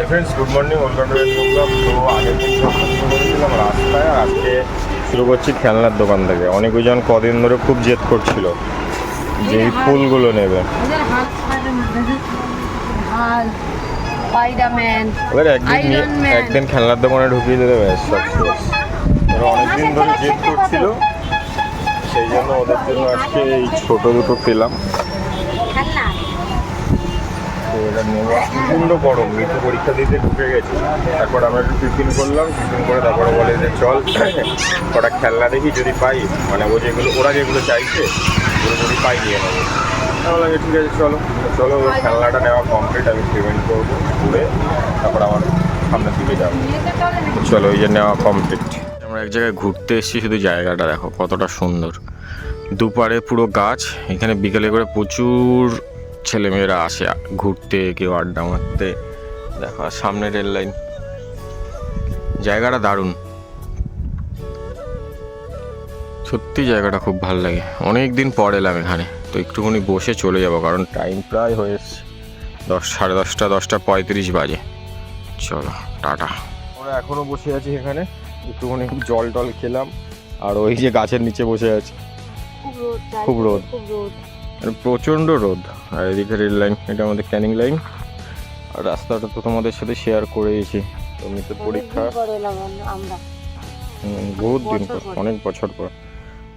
Hi friends good morning welcome to blog তো আগের দিন সকালে শুরু করেছিলাম রাস্তায় আর আজকে শুরু করছি খেলনার দোকান থেকে। অনেকজন কদিন ধরে খুব জেদ করছিল যে এই ফুলগুলো নেবে। ওদের একদিন একদিন খেলনার দোকানে ঢুকিয়ে ব্যাস ওরা অনেকদিন ধরে জেদ করছিল সেই জন্য ওদের জন্য আজকে এই ছোটো দুটো পেলাম খেলনা তো এটা প্রচণ্ড গরম মিঠু পরীক্ষা দিতে ঢুকে গেছি। তারপর আমরা একটু টিফিন করলাম, টিফিন করে তারপরে বলে যে, চল, কটা খেলনা দেখি, যদি পাই। মানে ও যেগুলো, ওরা যেগুলো চাইছে, ওগুলো যদি পাই নিয়ে নেব। যে, ঠিক আছে, চলো। চলো খেলনাটা নেওয়া কমপ্লিট আমি পেমেন্ট করব, ঘুরে তারপর আমার সামনের দিকে যাব। চলো ওই যে নেওয়া কমপ্লিট আমরা এক জায়গায় ঘুরতে এসেছি, শুধু জায়গাটা দেখো, কতটা সুন্দর। দুপারে পুরো গাছ, এখানে বিকেলে করে প্রচুর ছেলেমেয়েরা আসে ঘুরতে কেউ আড্ডা মারতে। দেখো সামনে রেল লাইন। জায়গাটা দারুণ। সত্যি জায়গাটা খুব ভালো লাগে। অনেক দিন পর এলাম এখানে তো একটুখানি বসে চলে যাব কারণ টাইম প্রায় হয়ে এসছে। দশ সাড়ে দশটা দশটা পঁয়ত্রিশ বাজে। চলো টাটা। আমরা এখনও বসে আছি এখানে। একটুখানি জল টল খেলাম আর ওই যে গাছের নিচে বসে আছি। খুব রোদ খুব রোদ। প্রচণ্ড রোদ। আর এদিকে রেল লাইন এটা আমাদের ক্যানিং লাইন। আর রাস্তাটা তো তোমাদের সাথে শেয়ার করেইছি। তো মিতুর পরীক্ষা। বহুত দিন পর অনেক বছর পর।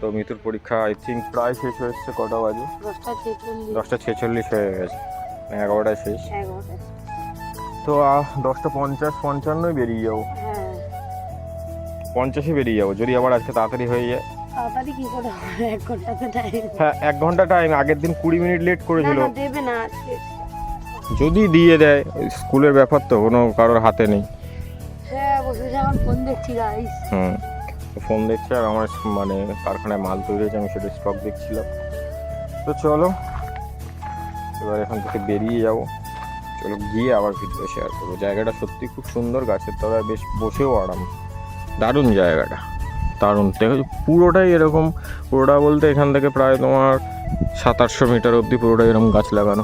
তো মিতুর পরীক্ষা আই থিঙ্ক প্রায় শেষ হয়েছে কটা বাজে? দশটা ছেচল্লিশ। হয়ে গেছে। মানে এগারোটায় শেষ। তো দশটা পঞ্চাশ পঞ্চান্নই বেরিয়ে যাব। হ্যাঁ। পঞ্চাশে বেরিয়ে যাব যদি আবার আজকে তাড়াতাড়ি হয়ে যায়। তাড়াতাড়ি কি করে হবে? এক ঘন্টাতে টাইম হ্যাঁ এক ঘণ্টা টাইম আগের দিন কুড়ি মিনিট লেট করেছিল। না দেবে না যদি দিয়ে দেয় স্কুলের ব্যাপার তো কোনো কারোর হাতে নেই। হ্যাঁ বসে যখন ফোন দেখছি গাইস হুম ফোন দেখছে আর আমার মানে কারখানায় মাল তৈরি হয়েছে আমি সেটা স্টক দেখছিলাম। তো চলো এবার এখান থেকে বেরিয়ে যাব। চলো গিয়ে আবার ভিডিও শেয়ার করব। জায়গাটা সত্যি খুব সুন্দর গাছের তলায় বেশ বসেও আরাম। দারুণ জায়গাটা। দারুণ। দেখো পুরোটাই এরকম পুরোটা বলতে এখান থেকে প্রায় তোমার সাত আটশো মিটার অবধি পুরোটাই এরকম গাছ লাগানো।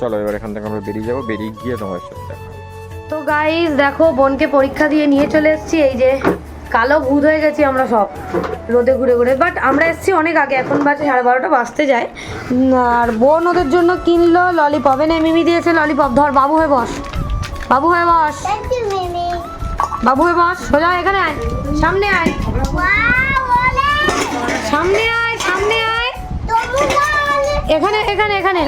চলো এবার এখান থেকে আমরা বেরিয়ে যাব বেরিয়ে গিয়ে তোমার সাথে দেখা তো গাইস দেখো বোনকে পরীক্ষা দিয়ে নিয়ে চলে এসেছি। এই যে কালো ভূত হয়ে গেছি আমরা সব রোদে ঘুরে ঘুরে। বাট আমরা এসেছি অনেক আগে এখন বাজে সাড়ে বারোটা বাজতে যায়। আর বোন ওদের জন্য কিনলো ললিপপ এনে মিমি দিয়েছে ললিপপ ধর বাবু হয়ে বস। বাবু হয়ে বস। বাবু হয়ে বস। সোজা এখানে আয়। সামনে আয়। সামনে আয় সামনে আয়। এখানে এখানে এখানে।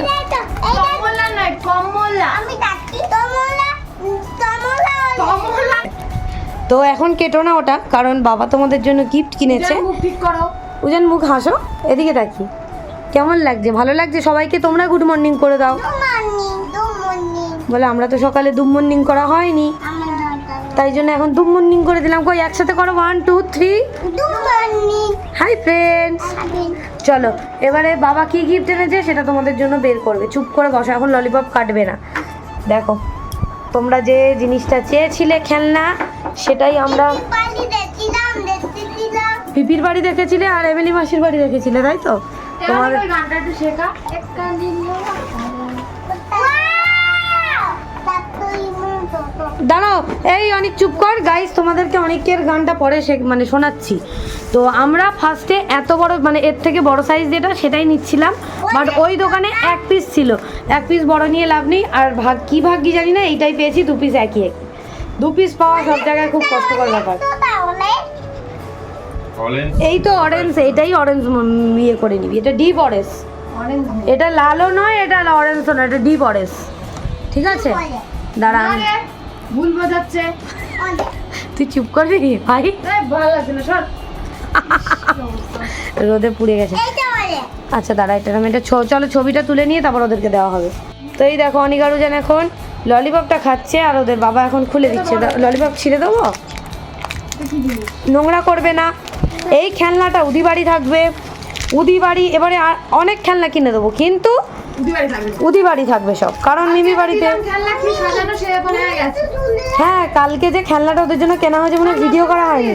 তো এখন কেটো না ওটা কারণ বাবা তোমাদের জন্য গিফট কিনেছে। উজান মুখ হাসো এদিকে দেখি। কেমন লাগছে? ভালো লাগছে? সবাইকে তোমরা গুড মর্নিং করে দাও। বলে আমরা তো সকালে দুম মর্নিং করা হয়নি। তাই জন্য এখন দুম মর্নিং করে দিলাম। কই একসাথে করো? One two three hi friends চলো এবারে বাবা কি গিফট এনেছে সেটা তোমাদের জন্য বের করবে। চুপ করে বসো এখন ললিপপ কাটবে না। দেখো তোমরা যে জিনিসটা চেয়েছিলে খেলনা সেটাই আমরা পিপির বাড়ি দেখেছিলে আর এমিলি মাসির বাড়ি দেখেছিলে তাই তো? তোমার দাঁড়াও এই অনেক চুপ কর। গাইস তোমাদেরকে অনেকের গানটা পরে সে মানে শোনাচ্ছি। তো আমরা ফার্স্টে এত বড় মানে এর থেকে বড় সাইজ যেটা সেটাই নিচ্ছিলাম। বাট ওই দোকানে এক পিস ছিল। এক পিস বড় নিয়ে লাভ নেই। আর ভাগ কি ভাগ্যি জানি না এইটাই পেয়েছি দু পিস একই একই। দু পিস পাওয়া সব জায়গায় খুব কষ্টকর ব্যাপার। এই তো অরেঞ্জ এইটাই অরেঞ্জ ইয়ে করে নিবি। এটা ডিপ অরেঞ্জ এটা লালও নয় এটা অরেঞ্জও নয় এটা ডিপ অরেঞ্জ ঠিক আছে? দাঁড়া ভুল বোঝাচ্ছে। তুই চুপ করবি ভাই? ভালো লাগছে না সর। রোদে পুড়ে গেছে। আচ্ছা দাঁড়া এটা আমি এটা চলো ছবিটা তুলে নিয়ে তারপর ওদেরকে দেওয়া হবে। তো এই দেখো অনিকারুজান এখন ললিপপটা খাচ্ছে আর ওদের বাবা এখন খুলে দিচ্ছে। ললিপপ ছিঁড়ে দেবো? নোংরা করবে না। এই খেলনাটা উদি বাড়ি থাকবে। উদি বাড়ি এবারে আর অনেক খেলনা কিনে দেবো। কিন্তু উদি বাড়ি থাকবে। সব। কারণ মিমি বাড়িতে হয়ে হ্যাঁ কালকে যে খেলনাটা ওদের জন্য কেনা হয়েছে মানে ভিডিও করা হয়নি।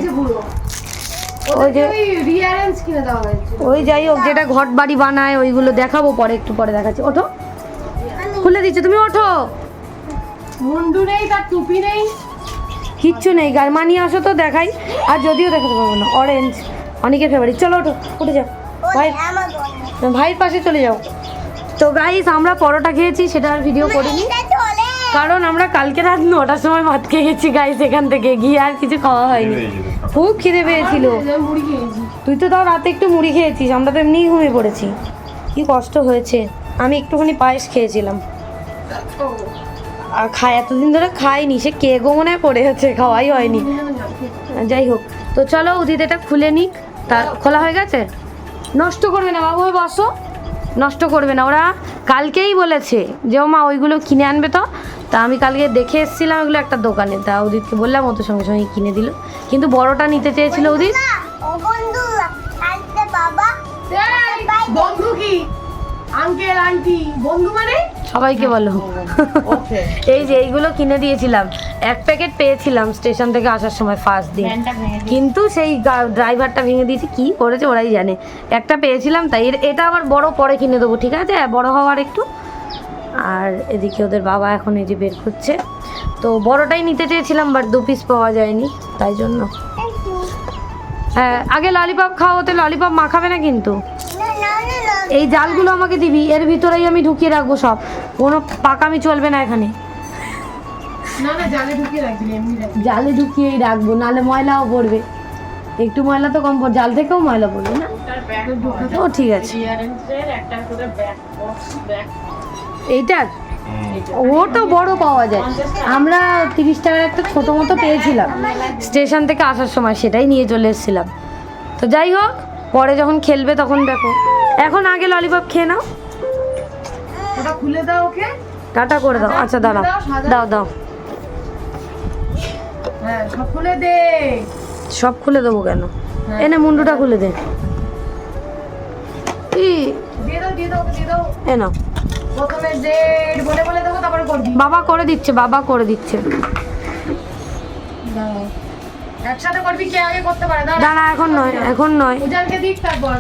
ওই যে ওই যাই হোক যেটা ঘট বাড়ি বানায় ওইগুলো দেখাবো পরে একটু পরে দেখাচ্ছি। ওঠো। খুলে দিচ্ছে তুমি ওঠো। মুন্ডু নেই তার টুপি নেই। কিচ্ছু নেই গার্মা নিয়ে আসো তো দেখাই। আর যদিও দেখাতে পারব না অরেঞ্জ অনেকের ফেভারিট চলো ওঠো উঠে যাও। ভাই ভাইয়ের পাশে চলে যাও। তো গাইস আমরা পরোটা খেয়েছি সেটা আর ভিডিও করিনি। কারণ আমরা কালকে রাত নটার সময় ভাত খেয়ে গেছি গাইস এখান থেকে। গিয়ে আর কিছু খাওয়া হয়নি। খুব খিদে পেয়েছিল। তুই তো তাও রাতে একটু মুড়ি খেয়েছিস আমরা তো এমনিই ঘুমিয়ে পড়েছি। কি কষ্ট হয়েছে। আমি একটুখানি পায়েস খেয়েছিলাম। আর খাই এতদিন ধরে খাইনি সে কেকও মনে হয় পড়ে আছে খাওয়াই হয়নি। যাই হোক তো চলো উদিত এটা খুলে নিক। তা খোলা হয়ে গেছে? নষ্ট করবে না বাবু বসো। নষ্ট করবে না। ওরা কালকেই বলেছে যে ও মা ওইগুলো কিনে আনবে তো? তা আমি কালকে দেখে এসেছিলাম ওইগুলো একটা দোকানে। তা উদিতকে বললাম ও তো সঙ্গে সঙ্গে কিনে দিল। কিন্তু বড়টা নিতে চেয়েছিল উদিত। বন্ধু কি? আঙ্কেল আন্টি বন্ধু মানে? সবাইকে বলো। এই যে এইগুলো কিনে দিয়েছিলাম। এক প্যাকেট পেয়েছিলাম স্টেশন থেকে আসার সময় ফার্স্ট দিন। কিন্তু সেই ড্রাইভারটা ভেঙে দিয়েছে। কি করেছে ওরাই জানে। একটা পেয়েছিলাম তাই এর- এটা আবার বড় পরে কিনে দেবো ঠিক আছে? বড় হওয়ার একটু। আর এদিকে ওদের বাবা এখন এই যে বের করছে। তো বড়টাই নিতে চেয়েছিলাম বাট দু পিস পাওয়া যায়নি তাই জন্য। হ্যাঁ আগে ললিপপ খাও ওতে ললিপপ মাখাবে না কিন্তু। এই জালগুলো আমাকে দিবি এর ভিতরেই আমি ঢুকিয়ে রাখব সব। কোনো পাকামি চলবে না এখানে। না না জালে ঢুকিয়ে রাখবি এমনি রাখবি। জালে ঢুকিয়েই রাখব নাহলে ময়লাও পড়বে। একটু ময়লা তো কম জাল থেকেও ময়লা পড়বে না? ও ঠিক আছে। এইটা? ওটা বড় পাওয়া যায়। আমরা তিরিশ টাকার একটা ছোটো মতো পেয়েছিলাম। স্টেশন থেকে আসার সময় সেটাই নিয়ে চলে এসেছিলাম। তো যাই হোক পরে যখন খেলবে তখন দেখো। এখন আগে ললিপপ খেয়ে নাও। ওটা খুলে দাও ওকে। টাটা করে দাও। আচ্ছা দাঁড়াও। দাও দাও হ্যাঁ সব খুলে দে। সব খুলে দেবো কেন? এনে মুন্ডুটা খুলে দে। বাবা করে দিচ্ছে বাবা করে দিচ্ছে। দাও। একসাথে করবি কে আগে করতে পারে? দাঁড়া। এখন নয় এখন নয়। উজানকে দিক তারপর।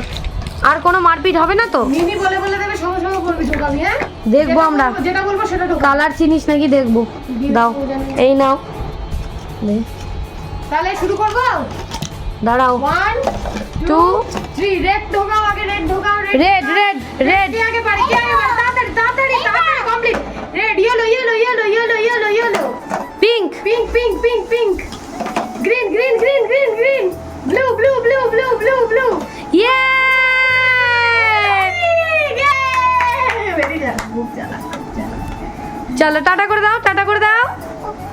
আর কোনো মারপিট হবে না তো? মিনি বলে বলে দেবে সঙ্গে সঙ্গে করবি ঢোকাবি হ্যাঁ? দেখব আমরা। যেটা বলব সেটা ঢোকা কালার চিনিস নাকি দেখব। দাও। এই নাও। তাহলে শুরু করব? দাঁড়াও। ওয়ান টু থ্রি রেড ঢোকাও আগে রেড ঢোকাও রেড রেড রেড রেড আগে পারি কে আগে পারি তাড়াতাড়ি তাড়াতাড়ি তাড়াতাড়ি complete red yellow yellow yellow yellow yellow yellow pink pink pink pink pink green green green green blue blue blue blue blue blue ইয়ে চলো টাটা করে দাও টাটা করে দাও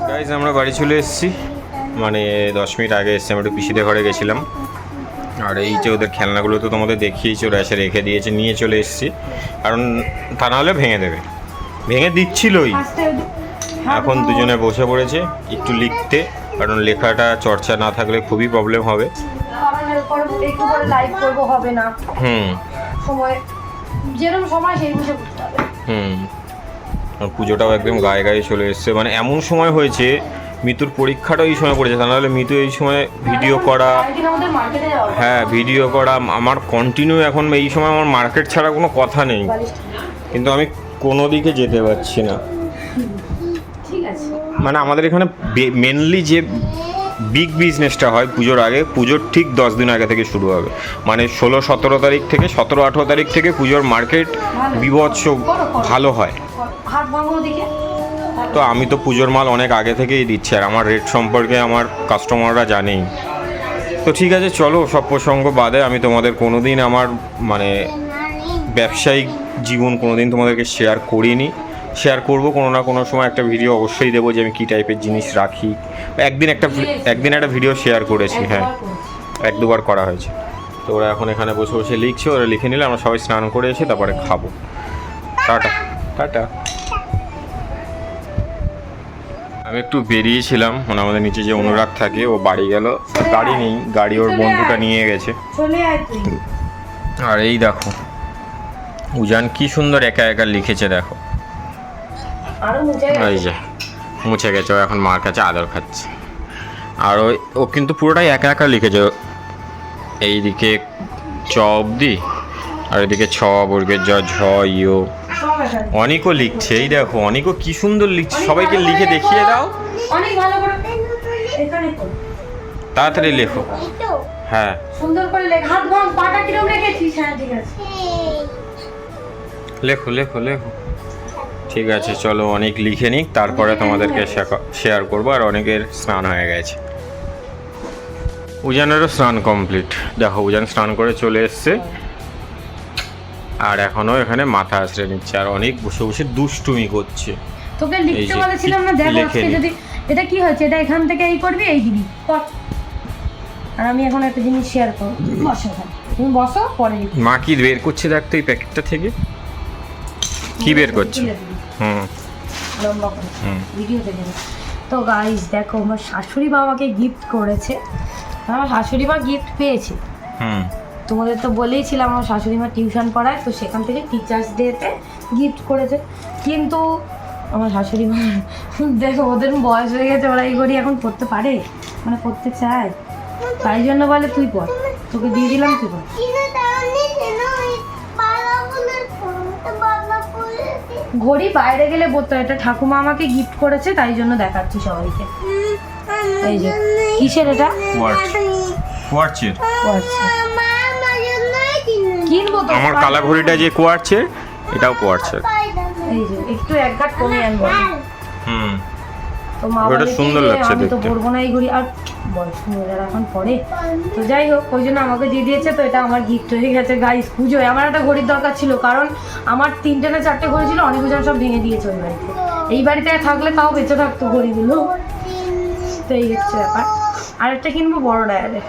গাইজ আমরা বাড়ি চলে এসেছি। মানে দশ মিনিট আগে এসেছি আমরা একটু পিসিদের ঘরে গেছিলাম। আর এই যে ওদের খেলনাগুলো তো তোমাদের দেখিয়েছি ওরা এসে রেখে দিয়েছে নিয়ে চলে এসেছি। কারণ তা নাহলে ভেঙে দেবে। ভেঙে দিচ্ছিলই। এখন দুজনে বসে পড়েছে একটু লিখতে। কারণ লেখাটা চর্চা না থাকলে খুবই প্রবলেম হবে। না। হুম। সময় যেরকম সময় সেই বুঝে হুম। আর পুজোটাও একদম গায়ে গায়ে চলে এসছে। মানে এমন সময় হয়েছে মিতুর পরীক্ষাটাও এই সময় পড়েছে। তা নাহলে মিতু এই সময় ভিডিও করা হ্যাঁ ভিডিও করা আমার কন্টিনিউ এখন এই সময় আমার মার্কেট ছাড়া কোনো কথা নেই। কিন্তু আমি কোনো দিকে যেতে পারছি না। মানে আমাদের এখানে মেনলি যে বিগ বিজনেসটা হয় পুজোর আগে পুজোর ঠিক দশ দিন আগে থেকে শুরু হবে। মানে ষোলো সতেরো তারিখ থেকে সতেরো আঠেরো তারিখ থেকে পুজোর মার্কেট বিভৎস ভালো হয়। তো আমি তো পুজোর মাল অনেক আগে থেকেই দিচ্ছি আর আমার রেট সম্পর্কে আমার কাস্টমাররা জানেই। তো ঠিক আছে চলো সব প্রসঙ্গ বাদে আমি তোমাদের কোনো দিন আমার মানে ব্যবসায়িক জীবন কোনো দিন তোমাদেরকে শেয়ার করিনি। শেয়ার করব। কোনো না কোনো সময় একটা ভিডিও অবশ্যই দেবো যে আমি কী টাইপের জিনিস রাখি। একদিন একটা একদিন একটা ভিডিও শেয়ার করেছি হ্যাঁ। এক দুবার করা হয়েছে। তো ওরা এখন এখানে বসে বসে লিখছে ওরা লিখে নিলে আমরা সবাই স্নান করে এসে তারপরে খাব। টাটা। টাটা। আমি একটু বেরিয়েছিলাম মানে আমাদের নিচে যে অনুরাগ থাকে ও বাড়ি গেল। গাড়ি নেই গাড়ি ওর বন্ধুটা নিয়ে গেছে। আর এই দেখো উজান কি সুন্দর একা একা লিখেছে দেখো। এই যে মুছে গেছে ও এখন মার কাছে আদর খাচ্ছে। আর ওই ও কিন্তু পুরোটাই একা একা লিখেছে। এইদিকে চ অবধি আর এদিকে ছ বর্গের জ ঝ ইও অনেকও লিখছে এই দেখো অনেকও কি সুন্দর লিখছে। সবাইকে লিখে দেখিয়ে দাও। অনেক ভালো করে এখানে তাড়াতাড়ি লেখো। হ্যাঁ। সুন্দর করে লেখ। হাত ভাঙ পাটা কিরম রেখেছিস? হ্যাঁ ঠিক আছে। লেখো লেখো লেখো। ঠিক আছে চলো অনেক লিখে নিক তারপরে তোমাদেরকে শেয়ার করব আর অনেকের স্নান হয়ে গেছে। উজানেরও স্নান কমপ্লিট দেখো উজান স্নান করে চলে এসছে। আর এখনও এখানে মাথা আশ্রয় নিচ্ছে আর অনেক বসে বসে দুষ্টুমি করছে। তোকে লিখতে বলেছিলাম না দেখো আজকে যদি এটা কি হয়েছে? এটা এখান থেকে এই করবি এই দিবি কর আর আমি এখন একটা জিনিস শেয়ার করব। বসো ওখানে তুমি বসো পরে মা কি বের করছে দেখতো এই প্যাকেটটা থেকে? কি বের করছে? লম্বা করে ভিডিও দেখে তো গাইস দেখো আমার শাশুড়ি বাবাকে গিফট করেছে। আমার শাশুড়ি মা গিফট পেয়েছে। তোমাদের তো বলেইছিলাম আমার শাশুড়ি মা টিউশন পড়ায় তো সেখান থেকে টিচার্স ডেতে গিফট করেছে। কিন্তু আমার শাশুড়ি মা দেখো ওদের বয়স হয়ে গেছে ওরা এই ঘড়ি এখন পড়তে পারে? মানে পড়তে চায়। তাই জন্য বলে তুই পড়। তোকে দিয়ে দিলাম তুই পড়। ঘড়ি বাইরে গেলে হয়। এটা ঠাকুমা আমাকে গিফট করেছে তাই জন্য দেখাচ্ছি সবাইকে। এই যে কিসের এটা. কোয়ার্চের কিনবো তো আমার কালা ঘড়িটা যে কোয়ার্চের এটাও কোয়ার্চের এই যে একটু এক গাঁট কমে আনব। হুম। তো মা বলে সুন্দর লাগছে আমি তো দেখতে। পরবো না এই ঘড়ি। আর বয়স্ক মহিলারা এখন পরে। তো যাই হোক ওই জন্য আমাকে দিয়ে দিয়েছে তো এটা আমার গিফট হয়ে গেছে। গাইস পুজোয় আমার একটা ঘড়ির দরকার ছিল কারণ আমার তিনটে না চারটে ঘড়ি ছিল অনেক জন সব ভেঙে দিয়েছে ওই বাড়িতে। এই বাড়িতে থাকলে তাও বেঁচে থাকতো ঘড়িগুলো। তো এই হচ্ছে ব্যাপার। আর একটা কিনবো বড় ডায়ালে।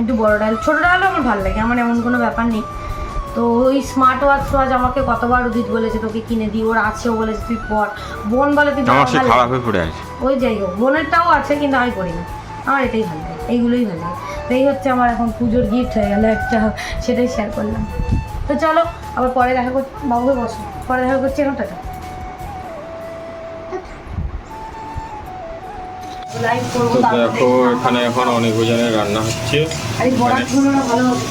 একটু বড় ডায়াল ছোটো ডায়ালও আমার ভালো লাগে আমার এমন কোনো ব্যাপার নেই। তো ওই স্মার্ট ওয়াচ ওয়াচ আমাকে কতবার উদিত বলেছে তোকে কিনে দিই ওর আছেও বলেছে তুই পর। বোন বলে তুই খারাপ হয়ে পড়ে আছে। ওই যাই হোক বোনেরটাও আছে কিন্তু আমি করি না আমার এটাই ভালো লাগে এইগুলোই ভালো লাগে। তো এই হচ্ছে আমার এখন পুজোর গিফট হয়ে গেল একটা সেটাই শেয়ার করলাম। তো চলো আবার পরে দেখা করছি বাবুকে বসো পরে দেখা করছি এখন টাটা। দেখো এখানে এখন অনেক ওজনের রান্না হচ্ছে। আর এই বড়া ঝুলোটা ভালো হবে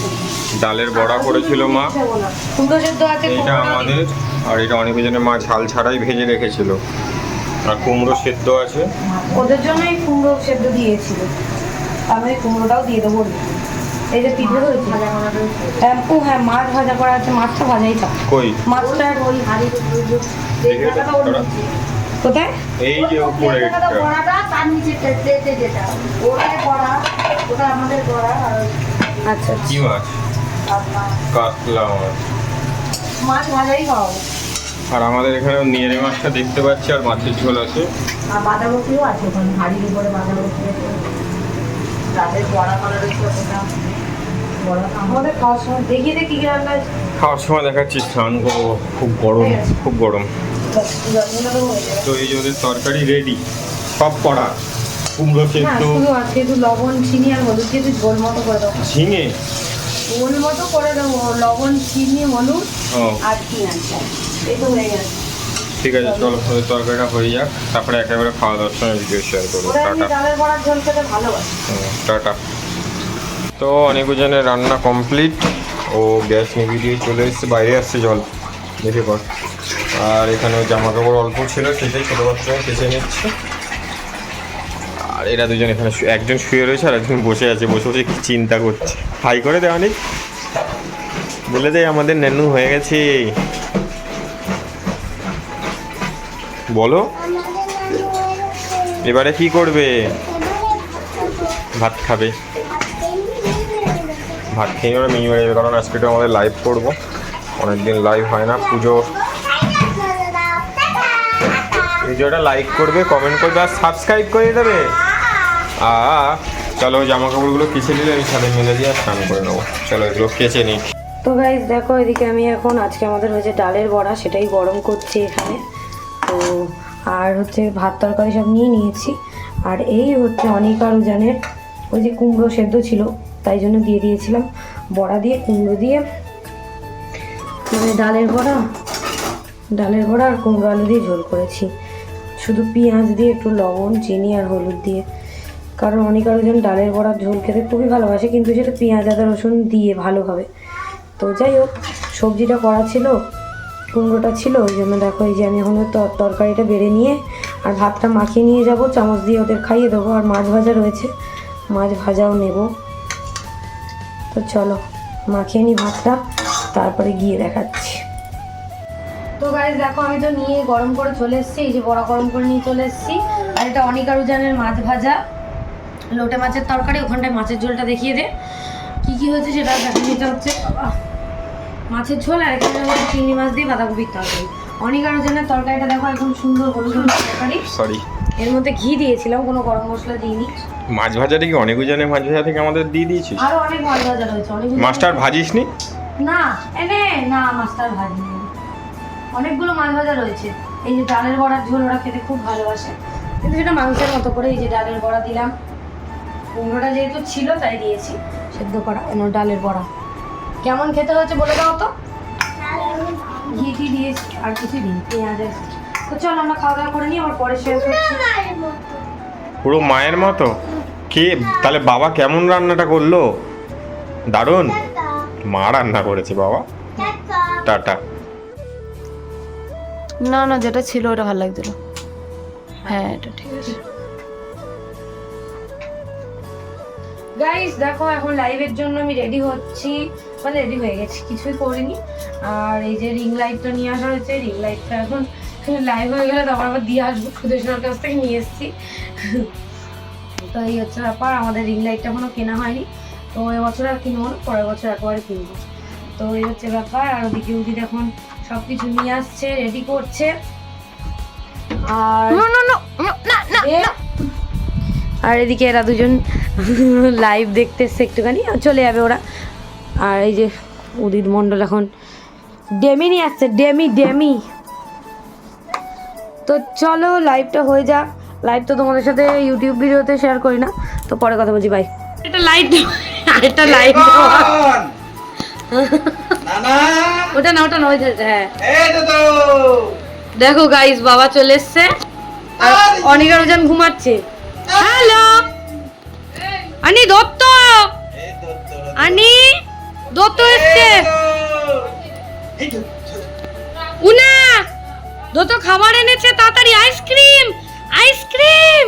ডালের বড়া করেছিল মা। কুমড়ো সেদ্ধ আছে এইটা আমাদের আর এটা অনেক ওজনের মা ঝাল ছাড়াই ভেজে রেখেছিল। আর কুমড়ো সেদ্ধ আছে? ওদের জন্যই কুমড়ো সেদ্ধ দিয়েছিল। আমি ওই কুমড়োটাও দিয়ে দেবো। এই যে পিঠে রয়েছে হ্যাঁ ও হ্যাঁ মাছ ভাজা করা আছে মাছটা ভাজাই থাক। কই? মাছটা ওই হাড়ি দেখে এটা করা। কোথায়? এই যে উপরে একটা। বড়াটা তার নিচে প্লেটে যেটা। ওটাই বড়া ওটা আমাদের বড়া আর আচ্ছা কি মাছ? কাতলা। মাছ। মাছ ভাজাই খাওয়াবো আর আমাদের এখানে নিয়ে মাছটা দেখতে পাচ্ছি আর মাছের ঝোল আছে। আর বাঁধাকপিও আছে ওখানে হাড়ির উপরে বাঁধাকপি আছে। বড়া করা রয়েছে ওটা আমাদের খাওয়ার সময় দেখিয়ে দেখি কি রান্না আছে। খাওয়ার সময় দেখাচ্ছি স্নান করব খুব গরম খুব গরম। জলগুলো তো এই যে ওদের তরকারি রেডি সব করা। কুমড়ো হ্যাঁ সেদ্ধ। শুধু আজকে একটু লবণ চিনি আর হলুদ দিয়ে একটু ঝোল মতো করে দেবো ঝিঙে? ঝোল মতো করে দেবো লবণ চিনি হলুদ আর পেঁয়াজ। ঠিক আছে চলো ওদের তরকারিটা হয়ে যাক। তারপরে একেবারে খাওয়া দাওয়ার সময় ভিডিও শেয়ার করব। টাটা। টাটা। তো অনেক জনের রান্না কমপ্লিট ও গ্যাস নিভিয়ে দিয়ে চলে এসেছে বাইরে আসছে জল। দেখে পর আর এখানে জামা কাপড় অল্প ছিল সেটাই ছোটো বাচ্চা কেচে নিচ্ছে। আর এরা দুজন এখানে একজন শুয়ে রয়েছে আর একজন বসে আছে বসে বসে কি চিন্তা করছে। হাই করে দেওয়া নেই। বলে দেয় আমাদের নেনু হয়ে গেছে। বলো। এবারে কি করবে? ভাত খাবে। ভাত খেয়ে ওরা মিনি বাড়ি যাবে কারণ আজকে একটু আমাদের লাইভ করব। অনেকদিন লাইভ হয় না, পুজো। ভিডিওটা লাইক করবে কমেন্ট করবে আর সাবস্ক্রাইব করে দেবে। আ চলো জামা কাপড়গুলো কেচে নিলে আমি সাথে মিলে দিয়ে আর স্নান করে নেব। চলো এগুলো কেচে নিই। তো গাইজ দেখো এদিকে আমি এখন, আজকে আমাদের হয়েছে ডালের বড়া, সেটাই গরম করছি এখানে। তো আর হচ্ছে ভাত তরকারি সব নিয়ে নিয়েছি। আর এই হচ্ছে অনেক অনিকার উজানের ওই যে কুমড়ো সেদ্ধ ছিল, তাই জন্য দিয়ে দিয়েছিলাম। বড়া দিয়ে, কুমড়ো দিয়ে মানে ডালের বড়া ডালের বড়া আর কুমড়ো আলু দিয়ে ঝোল করেছি। শুধু পেঁয়াজ দিয়ে, একটু লবণ, চিনি আর হলুদ দিয়ে। কারণ অনেক আরও ডালের বড়ার ঝোল খেতে খুবই ভালোবাসে, কিন্তু সেটা পেঁয়াজ, আদা, রসুন দিয়ে ভালো হবে তো যাই হোক, সবজিটা করা ছিল। কুমড়োটা ছিল, ওই জন্য দেখো এই যে আমি এখন তর- তরকারিটা বেড়ে নিয়ে আর ভাতটা মাখিয়ে নিয়ে যাব, চামচ দিয়ে ওদের খাইয়ে দেবো, আর মাছ ভাজা রয়েছে, মাছ ভাজাও নেব। তো চলো, মাখিয়ে নিই ভাতটা, তারপরে গিয়ে দেখাচ্ছি। তো গাইজ দেখো আমি তো নিয়ে গরম করে চলে এসেছি, এই যে বড়া গরম করে নিয়ে চলে এসেছি, আর এটা অনেক আরুজানের মাছ ভাজা। লোটে মাছের তরকারি, ওখানটায় মাছের ঝোলটা দেখিয়ে দে, কি কি হয়েছে সেটা দেখা নিতে হচ্ছে। মাছের ঝোল আর এখানে হচ্ছে চিংড়ি মাছ দিয়ে বাঁধাকপির তরকারি। অনেক আরুজানের তরকারিটা দেখো একদম সুন্দর হলুদ হলুদ তরকারি। সরি এর মধ্যে ঘি দিয়েছিলাম কোনো গরম মশলা দিইনি। মাছ ভাজাটা কি অনেক ওজনে মাছ ভাজা থেকে আমাদের দিয়ে দিয়েছিস? আরও অনেক মাছ ভাজা রয়েছে অনেক মাছটার ভাজিস নি এনে না মাছটার ভাজি নেই। অনেকগুলো মাছ ভাজা রয়েছে। এই যে ডালের বড়ার ঝোল ওরা খেতে খুব ভালোবাসে। কিন্তু সেটা মাংসের মতো করে এই যে ডালের বড়া দিলাম। কুমড়োটা যেহেতু ছিল তাই দিয়েছি। সেদ্ধ করা ডালের বড়া। কেমন খেতে হয়েছে বলে দাও তো? ঘি টি দিয়েছি আর কিছু দিন পেঁয়াজ আছে তো চল আমরা খাওয়া দাওয়া করে নিই আবার পরে শেয়ার করছি। পুরো মায়ের মতো? কে? তাহলে বাবা কেমন রান্নাটা করল? দারুণ? মা রান্না করেছে বাবা। টাটা। টাটা। না না যেটা ছিল ওটা ভালো লাগছিল। হ্যাঁ এটা ঠিক আছে। গাইস দেখো এখন লাইভের জন্য আমি রেডি হচ্ছি। মানে রেডি হয়ে গেছি কিছুই করিনি। আর এই যে রিং লাইটটা নিয়ে আসা হয়েছে রিং লাইটটা এখন লাইভ হয়ে গেলে তখন আবার দিয়ে আসব সুদেশনার কাছ থেকে নিয়ে এসেছি। তো এই হচ্ছে ব্যাপার আমাদের রিং লাইটটা এখনও কেনা হয়নি। তো এবছর আর কিনবো না পরের বছর একবারে কিনবো। তো এই হচ্ছে ব্যাপার আর ওদিকে উদিত এখন সব কিছু নিয়ে আসছে রেডি করছে। আর আর এদিকে এরা দুজন লাইভ দেখতে এসছে একটুখানি আর চলে যাবে ওরা। আর এই যে উদিত মণ্ডল এখন ডেমি নিয়ে আসছে ডেমি ডেমি। তো চলো লাইভটা হয়ে যাক। লাইভ তো তোমাদের সাথে ইউটিউব ভিডিওতে শেয়ার করি না। তো পরে কথা বলছি বাই এটা লাইভ আরেকটা লাইভ ওটা না ওটা না ওই যে, হ্যাঁ। দেখো গাইস বাবা চলে এসছে। আর অনিকা রোজান ঘুমাচ্ছে। হ্যালো আনি দত্ত। আনি। দত্ত এসছে। উনা দত্ত খাবার এনেছে তাড়াতাড়ি আইসক্রিম আইসক্রিম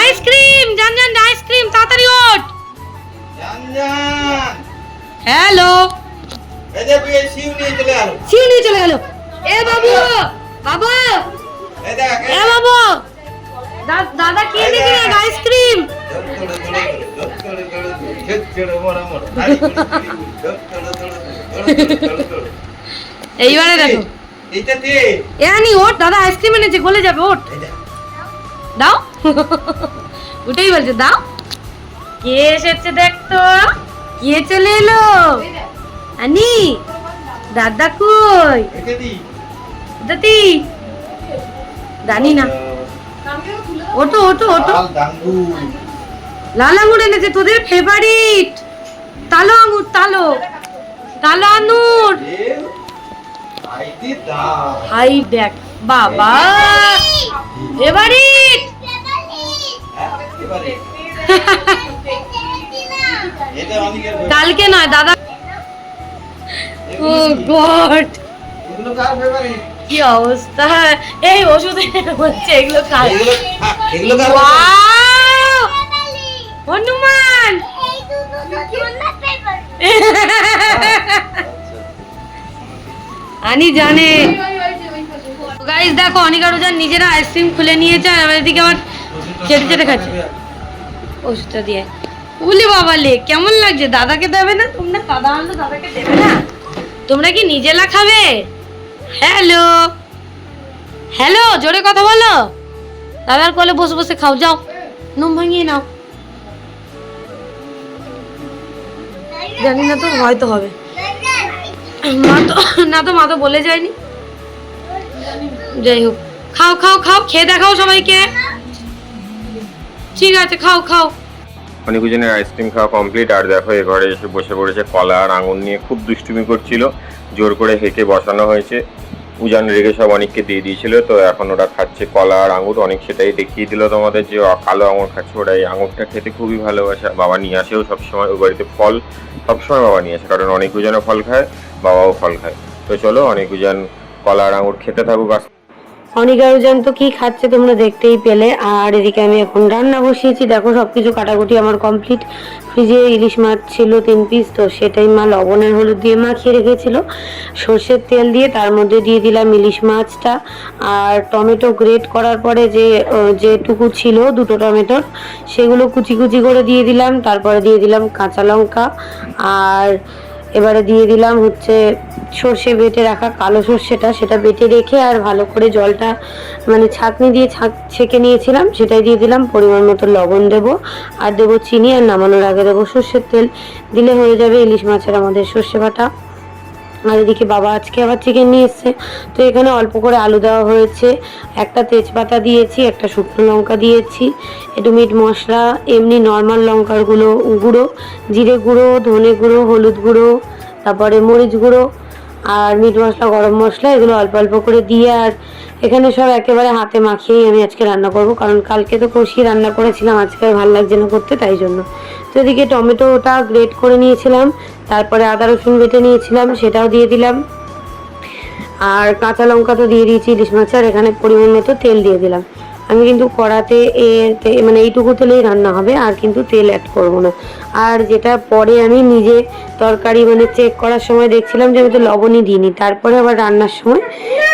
আইসক্রিম জান জান আইসক্রিম তাড়াতাড়ি ওঠ। হ্যালো। শিউ নিয়ে চলে গেল এ বাবু বাবা। এ বাবু। দাদা কি এনেছিলেন আইসক্রিম। এইবারে দেখো। এ আনি ওঠ, দাদা আইসক্রিম এনেছে, গলে যাবে, ওঠ। দাও। উঠেই বলছে, দাও। কে এসেছে দেখ তো কে চলে এলো? আনি, দাদা কই? দাদি। জানি না। ওটো ওটো ওটো লাল আঙুর এনেছে তোদের ফেভারিট তালো আঙুর তালো তালো আঙুর হাই দেখ বাবা। ফেভারিট কালকে নয় দাদা। Oh God. কি অবস্থা? এই ওষুধ হচ্ছে এগুলো খাই Wow! হনুমান! আনি জানে। গাইস দেখো অনিকা রোজান নিজেরা আইসক্রিম খুলে নিয়েছে আর আমার এদিকে আমার চেটে চেটে খাচ্ছে। ওষুধটা দিয়ে। উলি বাবা লে কেমন লাগছে? দাদাকে দেবে না? তোমরা দাদা আনলো দাদাকে দেবে না? তোমরা কি নিজেরা খাবে? হ্যালো হ্যালো জোরে কথা বলো। দাদার কোলে বসে বসে খাও যাও। নুম ভাঙিয়ে নাও। জানি না তো, হয়তো হবে। মা তো, না তো মা তো বলে যায়নি। যাই হোক, খাও খাও খাও, খেয়ে দেখাও সবাইকে। ঠিক আছে, খাও খাও। অনেকজনের আইসক্রিম খাওয়া কমপ্লিট আর দেখো এ ঘরে এসে বসে পড়েছে কলা আর আঙুর নিয়ে খুব দুষ্টুমি করছিল। জোর করে হেঁকে বসানো হয়েছে। উজান রেগে সব অনেককে দিয়ে দিয়েছিল, তো এখন ওরা খাচ্ছে কলা আর আঙুর, অনেক সেটাই দেখিয়ে দিল তোমাদের যে কালো আঙুর খাচ্ছে। ওরা এই আঙুরটা খেতে খুবই ভালোবাসে। বাবা নিয়ে আসেও সবসময়, ওই বাড়িতে ফল সবসময় বাবা নিয়ে আসে, কারণ অনেক উজানও ফল খায়, বাবাও ফল খায়। তো চলো, অনেক উজান কলা আর আঙুর খেতে থাকুক আস্তে অনিকা তো কি খাচ্ছে তোমরা দেখতেই পেলে। আর এদিকে আমি এখন রান্না বসিয়েছি। দেখো সব কিছু কাটাকুটি আমার কমপ্লিট। ফ্রিজে ইলিশ মাছ ছিল তিন পিস তো সেটাই মা লবণের হলুদ দিয়ে মাখিয়ে রেখেছিল। সর্ষের তেল দিয়ে তার মধ্যে দিয়ে দিলাম ইলিশ মাছটা। আর টমেটো গ্রেট করার পরে যে যেটুকু ছিল দুটো টমেটোর সেগুলো কুচি কুচি করে দিয়ে দিলাম। তারপরে দিয়ে দিলাম কাঁচা লঙ্কা। আর এবারে দিয়ে দিলাম হচ্ছে সর্ষে বেটে রাখা কালো সর্ষেটা, সেটা বেটে রেখে আর ভালো করে জলটা মানে ছাঁকনি দিয়ে ছাঁক, ছেঁকে নিয়েছিলাম, সেটাই দিয়ে দিলাম, পরিমাণ মতো লবণ দেব, আর দেবো চিনি আর নামানোর আগে দেবো সর্ষের তেল, দিলে হয়ে যাবে ইলিশ মাছের আমাদের সর্ষে বাটা আর এদিকে বাবা আজকে আবার চিকেন নিয়ে এসছে। তো এখানে অল্প করে আলু দেওয়া হয়েছে। একটা তেজপাতা দিয়েছি, একটা শুকনো লঙ্কা দিয়েছি, একটু মিট মশলা, এমনি নর্মাল লঙ্কার গুঁড়ো গুঁড়ো, জিরে গুঁড়ো, ধনে গুঁড়ো, হলুদ গুঁড়ো, তারপরে মরিচ গুঁড়ো আর মিট মশলা, গরম মশলা, এগুলো অল্প অল্প করে দিয়ে আর এখানে সব একেবারে হাতে মাখিয়েই আমি আজকে রান্না করব। কারণ কালকে তো কষিয়ে রান্না করেছিলাম, আজকে আর ভালো লাগছে না করতে, তাই জন্য। তো এদিকে টমেটোটা গ্রেট করে নিয়েছিলাম, তারপরে আদা, রসুন বেটে নিয়েছিলাম, সেটাও দিয়ে দিলাম। আর কাঁচা লঙ্কা তো দিয়ে দিয়েছি, ইলিশ মাছ, আর এখানে পরিমাণ মতো তেল দিয়ে দিলাম। আমি কিন্তু কড়াতে এ মানে এইটুকু তেলেই রান্না হবে, আর কিন্তু তেল অ্যাড করব না। আর যেটা পরে আমি নিজে তরকারি মানে চেক করার সময় দেখছিলাম যে আমি তো লবণই দিইনি। তারপরে আবার রান্নার সময়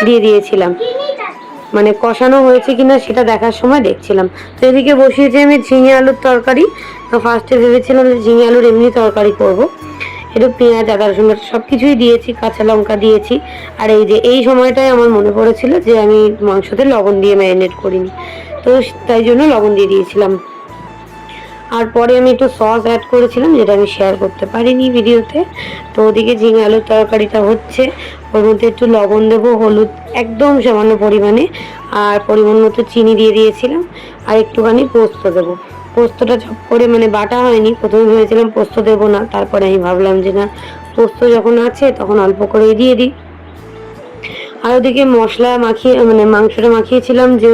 দিয়ে দিয়েছিলাম। মানে কষানো হয়েছে কিনা সেটা দেখার সময় দেখছিলাম। তো এদিকে বসিয়েছি আমি ঝিঙে আলুর তরকারি। তো ফার্স্টে ভেবেছিলাম যে ঝিঙে আলুর এমনি তরকারি করব। একটু পেঁয়াজ, আদা, রসুন সব কিছুই দিয়েছি, কাঁচা লঙ্কা দিয়েছি। আর এই যে এই সময়টায় আমার মনে পড়েছিল যে আমি মাংসতে লবণ দিয়ে ম্যারিনেট করিনি। তো তাই জন্য লবণ দিয়ে দিয়েছিলাম। আর পরে আমি একটু সস অ্যাড করেছিলাম, যেটা আমি শেয়ার করতে পারিনি ভিডিওতে। তো ওদিকে ঝিঙে আলুর তরকারিটা হচ্ছে। ওর মধ্যে একটু লবণ দেবো, হলুদ একদম সামান্য পরিমাণে, আর পরিমাণ মতো চিনি দিয়ে দিয়েছিলাম। আর একটুখানি পোস্ত দেবো। পোস্তটা চপ করে মানে বাটা হয়নি, প্রথমে ভেবেছিলাম পোস্ত দেবো না, তারপরে আমি ভাবলাম যে না, পোস্ত যখন আছে তখন অল্প করেই দিয়ে দিই। আর ওদিকে মশলা মাখিয়ে মানে মাংসটা মাখিয়েছিলাম যে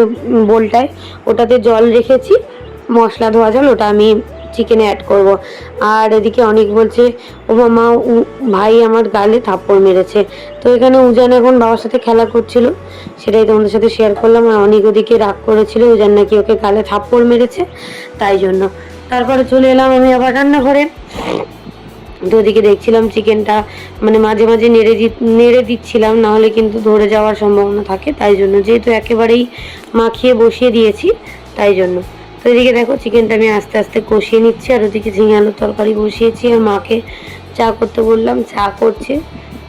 বোলটায়, ওটাতে জল রেখেছি। মশলা ধোয়া জল, ওটা আমি চিকেনে অ্যাড করব। আর এদিকে অনেক বলছে ও মা ভাই আমার গালে থাপ্পড় মেরেছে। তো এখানে উজান এখন বাবার সাথে খেলা করছিল, সেটাই তোমাদের সাথে শেয়ার করলাম। আর অনেক ওদিকে রাগ করেছিল, উজান নাকি ওকে গালে থাপ্পড় মেরেছে, তাই জন্য। তারপরে চলে এলাম আমি আবার রান্নাঘরে। তো ওদিকে দেখছিলাম চিকেনটা মানে মাঝে মাঝে নেড়ে দি- নেড়ে দিচ্ছিলাম নাহলে কিন্তু ধরে যাওয়ার সম্ভাবনা থাকে, তাই জন্য। যেহেতু একেবারেই মাখিয়ে বসিয়ে দিয়েছি, তাই জন্য। তো এদিকে দেখো চিকেনটা আমি আস্তে আস্তে কষিয়ে নিচ্ছি, আর ওদিকে ঝিঙে আলুর তরকারি বসিয়েছি, আর মাকে চা করতে বললাম, চা করছে।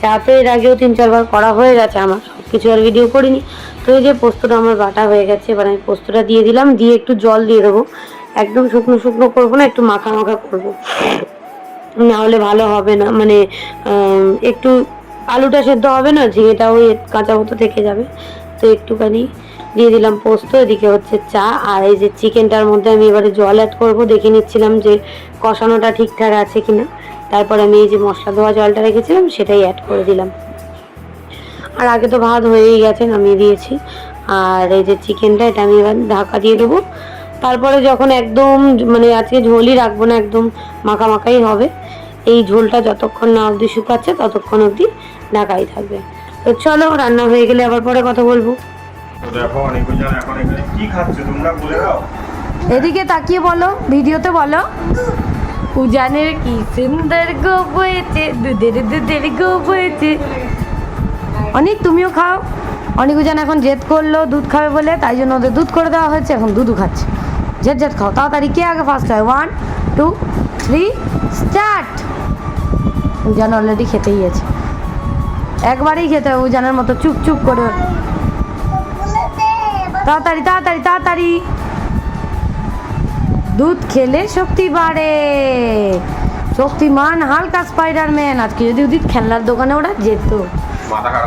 চা তো এর আগেও তিন চারবার করা হয়ে গেছে আমার সব কিছু আর ভিডিও করিনি। তো এই যে পোস্তটা আমার বাটা হয়ে গেছে, এবার আমি পোস্তটা দিয়ে দিলাম, দিয়ে একটু জল দিয়ে দেবো। একদম শুকনো শুকনো করব না, একটু মাখা মাখা করব। না হলে ভালো হবে না মানে একটু আলুটা সেদ্ধ হবে না, ঝিঙেটা ওই কাঁচা মতো থেকে যাবে। তো একটুখানি দিয়ে দিলাম পোস্ত, এদিকে হচ্ছে চা, আর এই যে চিকেনটার মধ্যে আমি এবারে জল অ্যাড করব। দেখে নিচ্ছিলাম যে কষানোটা ঠিকঠাক আছে কিনা। তারপর আমি এই যে মশলা ধোয়া জলটা রেখেছিলাম, সেটাই অ্যাড করে দিলাম। আর আগে তো ভাত হয়েই গেছে, নামিয়ে দিয়েছি। আর এই যে চিকেনটা, এটা আমি এবার ঢাকা দিয়ে দেবো। তারপরে যখন একদম মানে আজকে ঝোলই রাখব না, একদম মাখা মাখাই হবে, এই ঝোলটা যতক্ষণ না অবধি শুকাচ্ছে, ততক্ষণ অবধি ঢাকাই থাকবে। তো চলো, রান্না হয়ে গেলে আবার পরে কথা বলব। তো দেখো অনেক এখন এখানে কি খাচ্ছে? তোমরা বলে দাও। এদিকে তাকিয়ে বলো ভিডিওতে বলো। উজানের কি সুন্দর গো বয়েছে দুধের দুধের অনেক তুমিও খাও। অনেক উজান এখন জেদ করল দুধ খাবে বলে তাই জন্য ওদের দুধ করে দেওয়া হয়েছে এখন দুধও খাচ্ছে। জেদ জেদ খাও। তাড়াতাড়ি কে আগে ফার্স্ট হয়? One two three start Ujan already খেতেই আছে। একবারেই খেতে হবে উজানের মতো চুপ চুপ করে। তাড়াতাড়ি তাড়াতাড়ি তাড়াতাড়ি। দুধ খেলে শক্তি বাড়ে। শক্তিমান হালকা স্পাইডারম্যান আজকে যদি উদিত খেলনার দোকানে ওরা যেত।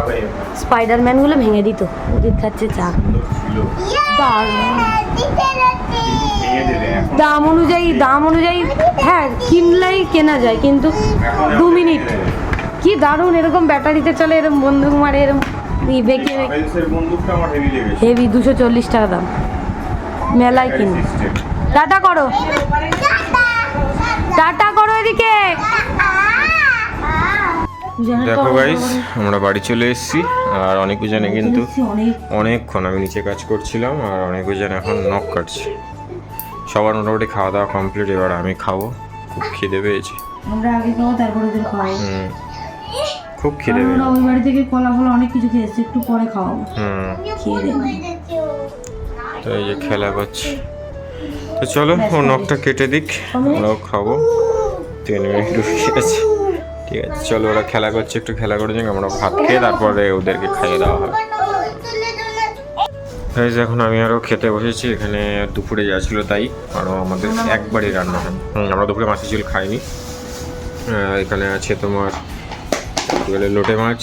হয়ে স্পাইডারম্যানগুলো ভেঙে দিত। উদিত খাচ্ছে চা। দাম অনুযায়ী দাম অনুযায়ী হ্যাঁ কিনলেই কেনা যায় কিন্তু দু মিনিট। কি দারুণ এরকম ব্যাটারিতে চলে এরকম বন্দুক মারে এরকম। বেঁকে বন্দুকটা আমার হেভি লেগেছে। হেভি দুশো চল্লিশ টাকা দাম। মেলায় কিন টাটা করো। টাটা করো এদিকে। দেখো গাইস আমরা বাড়ি চলে এসেছি আর অনেক জনে কিন্তু অনেকক্ষণ আমি নিচে কাজ করছিলাম আর অনেক জন এখন নখ কাটছে সবার মোটামুটি খাওয়া দাওয়া কমপ্লিট এবার আমি খাব। খুব খিদে পেয়েছে। আমরা আগে খাব তারপরে হুম। খুব খিদে পেয়েছে। ওই বাড়ি থেকে কলা ফলা অনেক কিছু খেয়ে এসেছি একটু পরে খাওয়াবো। হুম। খেয়ে দেবো তো এই যে খেলা করছে। তো চলো ও নখটা কেটে দিক আমরাও খাব। তিন মিনিট ঢুকে গেছে ঠিক আছে চলো ওরা খেলা করছে একটু খেলা করে যাক আমরা ভাত খেয়ে তারপরে ওদেরকে খাইয়ে দেওয়া হবে। গাইজ এখন আমি আরও খেতে বসেছি এখানে দুপুরে যা ছিল তাই আরও আমাদের একবারই রান্না হয়। আমরা দুপুরে মাছের ঝোল খাইনি। এখানে আছে তোমার বলে লোটে মাছ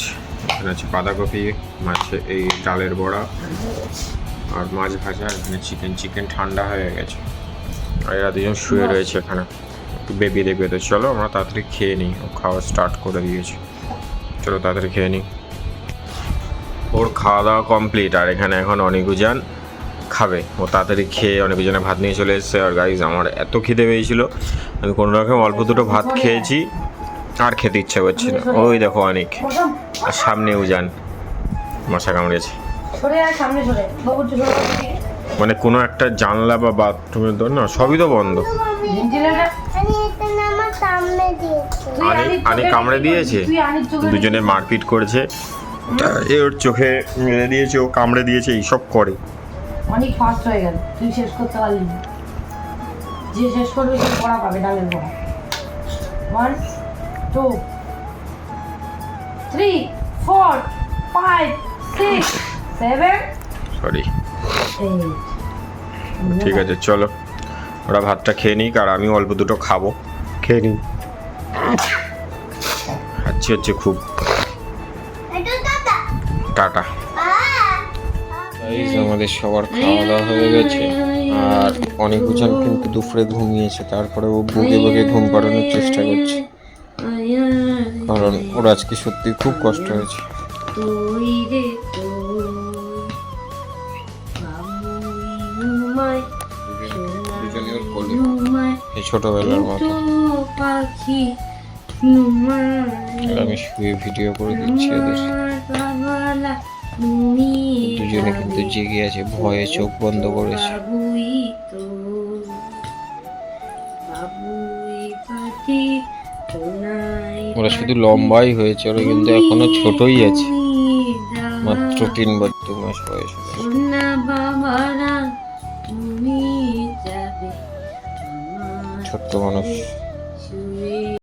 এখানে আছে বাঁধাকপি মাছে এই ডালের বড়া আর মাছ ভাজা এখানে চিকেন চিকেন ঠান্ডা হয়ে গেছে। আর এরা দুজন শুয়ে রয়েছে এখানে। একটু বেবি দেখবে তো। চলো আমরা তাড়াতাড়ি খেয়ে নিই। ও খাওয়া স্টার্ট করে দিয়েছি। চলো তাড়াতাড়ি খেয়ে নিই। ওর খাওয়া দাওয়া কমপ্লিট আর এখানে এখন অনেক অনেকুজান খাবে। ও তাড়াতাড়ি খেয়ে অনেকুজনে ভাত নিয়ে চলে এসেছে। আর গাইজ আমার এত খিদে পেয়েছিল। আমি কোনো রকম অল্প দুটো ভাত খেয়েছি। আর খেতে ইচ্ছা করছে না ওই দেখো অনেক। আর সামনে উজান। মশা কামড়েছে। মানে কোনো একটা জানলা বা বাথরুমের দর না সবই তো বন্ধ। আনি কামড়ে দিয়েছে? দুজনে মারপিট করেছে। এ ওর চোখে মেরে দিয়েছে ও কামড়ে দিয়েছে এইসব করে। অনেক ফাস্ট হয়ে গেল। তুই শেষ করতে পারলি না। যে শেষ করবে সে পড়া পাবে ডালের পড়া। One two three four five six seven sorry ঠিক আছে চলো। ওরা ভাতটা খেয়ে নিক আর আমি অল্প দুটো খাব। খেয়ে নিই। খাচ্ছি হচ্ছে খুব। টাটা। আমাদের সবার খাওয়া দাওয়া হয়ে গেছে আর অনেক কিন্তু দুপুরে ঘুমিয়েছে তারপরে ও বুকে বুকে ঘুম পাড়ানোর চেষ্টা করছে। কারণ ওর আজকে সত্যি খুব কষ্ট হয়েছে। এই ছোটবেলার মতো। পাখি আমি শুয়ে ভিডিও করে দিচ্ছি ওদের। দুজনে কিন্তু জেগে আছে ভয়ে চোখ বন্ধ করেছে। ওরা শুধু লম্বাই হয়েছে ওরা কিন্তু এখনও ছোটই আছে। মাত্র তিন বছর দু মাস বয়স আমার ছোট্ট মানুষ।